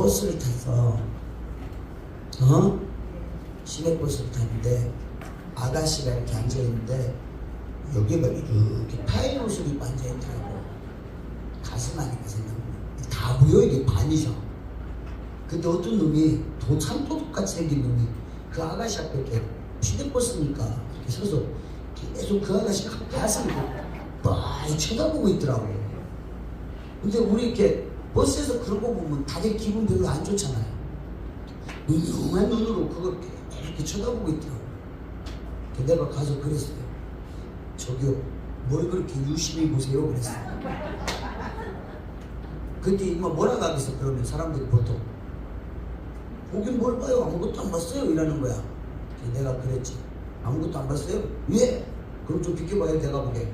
버스를 탔어. 어? 시내버스를 탔는데 아가씨가 이렇게 앉아있는데 여기가 이렇게 파인 옷을 입고 앉아있더라고. 가슴 아니까 생각나. 다 보여 이게 반이죠. 근데 어떤 놈이 도참도둑같이 생긴 놈이 그 아가씨 앞에 이렇게 시내버스니까 이렇게 서서 계속 그 아가씨가 가슴을 뻔히 쳐다보고 있더라고. 근데 우리 이렇게 버스에서 그런 거 보면 다들 기분 별로 안 좋잖아요. 은은한 눈으로 그걸 이렇게 쳐다보고 있더라고. 근데 내가 가서 그랬어요. 저기요, 뭘 그렇게 유심히 보세요? 그랬어요. 근데 이마 뭐라고 하겠어, 그러면 사람들이 보통. 보긴 뭘 봐요? 아무것도 안 봤어요? 이러는 거야. 내가 그랬지. 아무것도 안 봤어요? 왜? 그럼 좀 비켜봐요, 내가 보게.